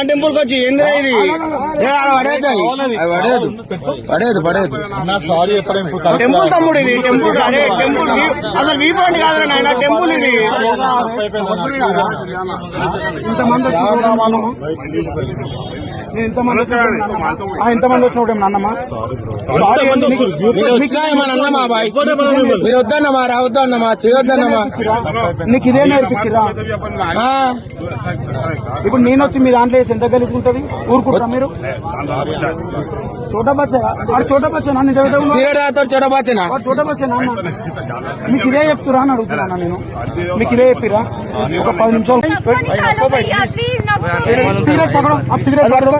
హనుమాన్ టెంపుల్కి వచ్చి ఏంద్రా ఇది పడేది పడేదు పడేదు పడేదు టెంపుల్ తమ్ముడు ఇది టెంపుల్ అదే టెంపుల్. అసలు వీ పాయింట్ కాదురా నాయన టెంపుల్ ఇది ఇంతమంది నేను ఇంతమంది ఇంతమంది వచ్చినప్పుడు ఏమన్నా అన్నమా మీరు వద్దన్నమా చేయొద్దన్నమా నీకు ఇదే నేర్పించిరా ఇప్పుడు నేను వచ్చి మీ దాంట్లో వేసి ఎంత కలిసి ఉంటది ఊరుకుంటా మీరు చోటా బచ్చా చోటా చోటా మీకు ఇదే చెప్తురా అని అడుగుతున్నా నేను మీకు ఇదే చెప్పిరా ఒక పది నిమిషాలు సిగరెట్ పక్కన ఆ సిగరెట్ పక్కన.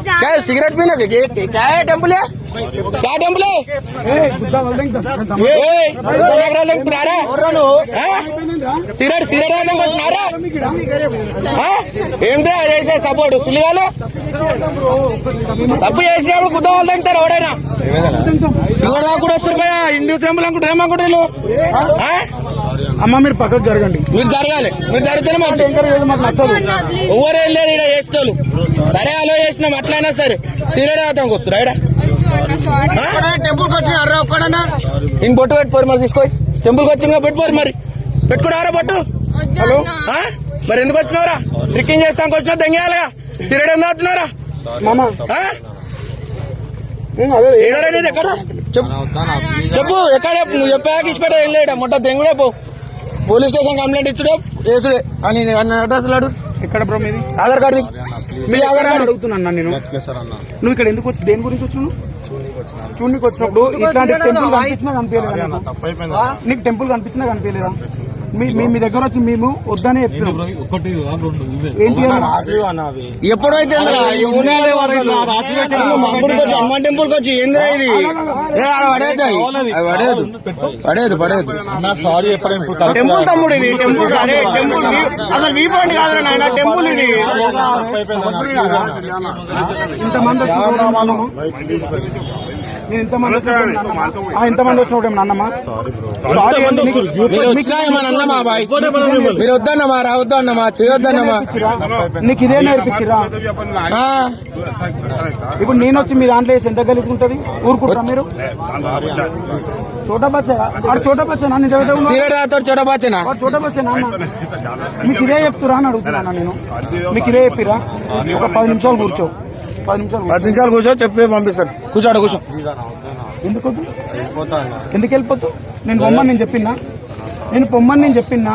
क्या है सिगरेट पीने के ये क्या है टेम्पल है क्या टेम्पल है ఏ, గుద్దా వదిలేయ్ ఇంకా. ए तो लग रहा है पुराना हाँ? सिगरेट सिगरेट वाले को नारा हाँ ఏంట్రా చేసే సపోర్ట్ సులివాలు తప్పు చేసినప్పుడు గుద్ద వాళ్ళు తింటారు ఎవడైనా సిగరెట్ కూడా వస్తారు భయ హిందూ సింబల్ అనుకుంటారు ఏమనుకుంటారు ఆ? అమ్మ మీరు పక్కకు జరగండి. మీరు జరగాలి. మీరు ఎంకరేజ్ చేయడం మాకు నచ్చదు. ఎవరు వెళ్ళారు ఇక్కడ చేసేటోళ్ళు. సరే అలో చేసినాం అట్లయినా సరే. సిగరెట్ తాగుతానికి వస్తారు ఇక్కడ టెంపుల్కి వచ్చినారా ఒక్కడన్నా. ఇంక బొట్టు పెట్టుకోరు మరి తీసుకో టెంపుల్కి వచ్చిందా పెట్టుకోరు మరి. పెట్టుకున్నారా బొట్టు? హలో ఆ? మరి ఎందుకు వచ్చినారా ట్రిక్కింగ్ చేస్తానికి వచ్చినా దెంగేయాలిగా. సిగరెట్ ఎందుకు అవుతున్నారా మామ. ఏడారా చెప్పు. చెప్పు ఎక్కడ నువ్వు చెప్పాక ఇచ్చిపెట్ట ఏం లేడా మొట్ట దెంగుడే పో. పోలీస్ స్టేషన్ కంప్లైంట్ ఇచ్చుడే వేసుడే అని అన్న అడ్రస్ లాడు. ఎక్కడ బ్రో మీది? ఆధార్ కార్డు మీ ఆధార్ కార్డు. అడుగుతున్నాను నేను? నువ్వు ఇక్కడ ఎందుకు వచ్చి దేని గురించి వచ్చినావు చూడనికి వచ్చినప్పుడు ఇట్లాంటి టెంపుల్ కనిపించినా కనిపించలేదా నీకు టెంపుల్ కనిపించినా కనిపించలేదా? మీ దగ్గర వచ్చి మేము వద్దనే ఎప్పుడైతే టెంపుల్ వచ్చి ఏంద్రా ఇది పడేది పడేదు టెంపుల్ తమ్ముడు ఇది టెంపుల్ అదే టెంపుల్. అసలు వీ పాయింట్ కాదురా నాయన టెంపుల్ ఇది ఇంతమంది? నేను ఇంతమంది వచ్చినప్పుడు ఏమన్నా అన్నమా? ఆ, ఇంతమంది వచ్చినప్పుడు ఏమన్నా అన్నమా సారీ అండి, నీకు- మీరు వద్దన్నమా? రావద్దు అన్నమా చేయొద్దన్నమా? నీకు ఇదే నేర్పించిరా? ఆ, ఇప్పుడు నేను వచ్చి మీ దాంట్లో వేసి ఎంత కలిసి ఉంటది ఊరుకుంటా మీరు? చోటా చోటా చోటా బచ్చా నాన్న మీకు ఇదే చెప్తురా అని అడుగుతున్నాను నేను. మీకు ఇదే చెప్పిరా? ఒక పది నిమిషాలు కూర్చో. పది నిమిషాలు కూర్చో. పది నిమిషాలు కూర్చో చెప్పి పంపిస్తాను. కూర్చోడు కూర్చో. ఎందుకు? ఎందుకు వెళ్ళిపోతు నేను పొమ్మని నేను చెప్పినా? నేను పొమ్మని నేను చెప్పినా?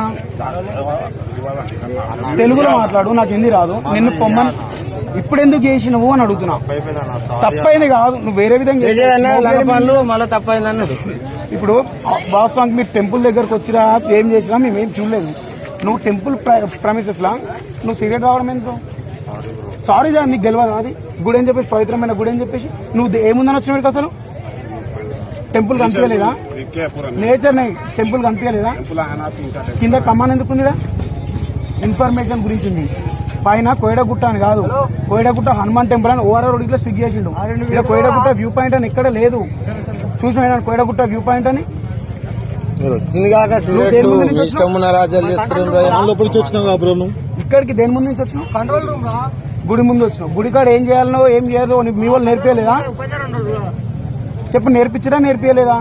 తెలుగులో మాట్లాడు నాకు హిందీ రాదు. నిన్ను పొమ్మని ఇప్పుడు ఎందుకు చేసినవు అని అడుగుతున్నా. తప్పైంది కాదు నువ్వు వేరే విధంగా తప్పైంది అన్నది ఇప్పుడు వాస్తవానికి మీరు టెంపుల్ దగ్గరకు వచ్చినా ఏం చేసినా మేము ఏం చూడలేదు. నువ్వు టెంపుల్ ప్రమిసెస్ లా? నువ్వు సిగరెట్ రావడం ఎందుకు? సారీ దా నీకు తెలియదు అది గుడి అని చెప్పేసి పవిత్రమైన గుడి అని చెప్పేసి. నువ్వు ఏముందని వచ్చిన అసలు? టెంపుల్ కనిపించలేదా? నేచర్ని టెంపుల్ కనిపించలేదా? కింద కమాన్ ఎందుకు ఉందిరా? ఇన్ఫర్మేషన్ గురించి ఉంది. పైన కోయడగుట్ట అని కాదు. కోయడగుట్ట హనుమాన్ టెంపుల్ అని ఓఆర్ఆర్ రోడ్ ఇట్లా స్టిక్ చేసిండు. ఇక్కడ కోయడగుట్ట వ్యూ పాయింట్ అని ఎక్కడ లేదు. చూసిన కోయడగుట్ట వ్యూ పాయింట్ అని? ఇక్కడికి దేని ముందు నుంచి వచ్చినావు? కంట్రోల్ రూమ్ గుడి ముందు వచ్చినావు. గుడి కాడ ఏం చేయాలనో ఏం చేయాలో మీ వాళ్ళు నేర్పించలేదా చెప్పు నేర్పించరా నేర్పించలేదా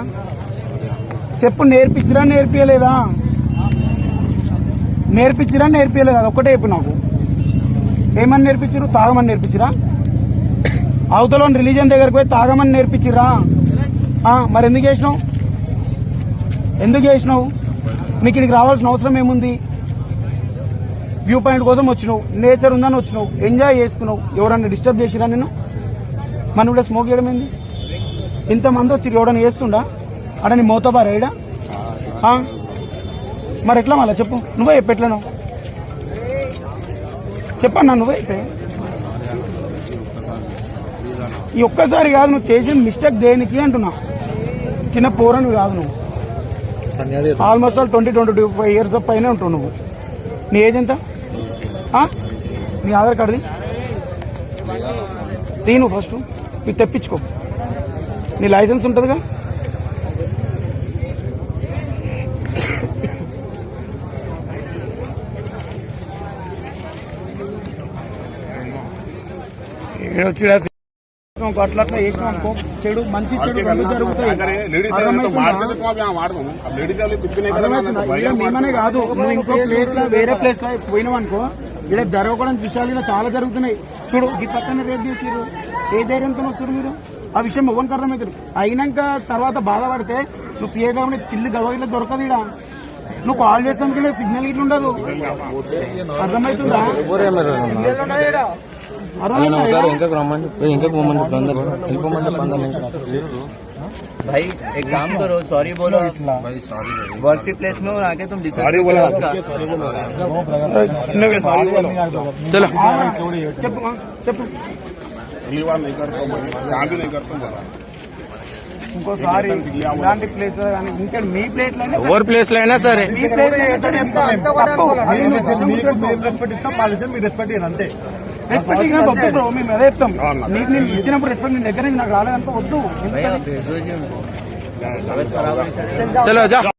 చెప్పు నేర్పించరా నేర్పించలేదా నేర్పించరా నేర్పించలేదా అది ఒక్కటే చెప్పు నాకు. ఏమని నేర్పించరు తాగమని నేర్పించరా అవతల రిలీజన్ దగ్గరికి పోయి తాగమని నేర్పించిరా మరి ఎందుకు చేసినావు? ఎందుకు చేసినావు? నీకు ఇక్కడికి రావాల్సిన అవసరం ఏముంది? వ్యూ పాయింట్ కోసం వచ్చినావు నేచర్ ఉందని వచ్చినావు ఎంజాయ్ చేసుకున్నావు. ఎవరన్నా డిస్టర్బ్ చేసిరా నేను మనం కూడా స్మోక్ చేయడం ఏంది? ఇంతమంది వచ్చి ఎవడన్నా చేస్తుండా? అడ నీ మోతబా రైడా? మరి ఎట్లా మళ్ళా చెప్పు. నువ్వే చెప్పు ఎట్లను. చెప్పన్నా నువ్వే చెప్పే ఈ ఒక్కసారి కాదు నువ్వు చేసిన మిస్టేక్ దేనికి అంటున్నా? చిన్న పోరను కాదు నువ్వు. Almost all twenty twenty two five years పైన ఉంటావు నువ్వు. నీ ఏజ్ ఎంత? నీ ఆధార్ కార్డుది? తీను ఫస్ట్. ఇది తెప్పించుకో. నీ లైసెన్స్ ఉంటుందిగా? ఏడొచ్చిడా ఇంకో అట్లా అట్లా చేసినాం అనుకో. చెడు మంచి చెడు రెండు జరుగుతాయి. మేమనే కాదు. నువ్వు ఇంకో ప్లేస్లో వేరే ప్లేస్లో పోయినావు అనుకో ఇక్కడ జరగకూడని విషయాలు ఇలా చాలా జరుగుతున్నాయి. చూడు ఈ పక్కన రేపు చేసిరు ఏ ధైర్యంతో వస్తారు మీరు? ఆ విషయం ఎవరికి అర్థమవుతుంది అయినాక తర్వాత బాధపడితే నువ్వు పిఏ కాబట్టి చిల్లు గవ ఇట్లా దొరకదు ఈడ. నువ్వు కాల్ చేస్తానికి సిగ్నల్ ఇట్లా ఉండదు అర్థమవుతుందా? అర్థమవుతుందా ఒకసారి ఇంకా రమ్మని చెప్పి ఇంకా పోమని చెప్పి అందరు వెళ్ళిపోమని చెప్పి అందరు भाई एक काम करो सॉरी बोलो वर्क की प्लेस में आके तुम सॉरी बोलो చలో చెప్పు ఆ, చెప్పు ఇంకోసారి ఇలాంటి ప్లేస్ కానీ ఇంకా మీ ప్లేస్ లోనే ఎవరి ప్లేస్ లో అయినా సరే మీ ప్లేస్ లోనే సరే తప్పు. మీరు మీరు ఇచ్చిన మీకు మేము రెస్పెక్ట్ ఇస్తాం మా విషయం మీరు రెస్పెక్ట్ ఇయ్యండి అంతే రెస్పెక్ట్ ఇచ్చిన వద్దు బ్రో మేము అదే చెప్తాం. నీకు నేను ఇచ్చినప్పుడు రెస్పెక్ట్ నీ దగ్గర నుంచి నాకు రాలేదంటే వద్దు? చలో.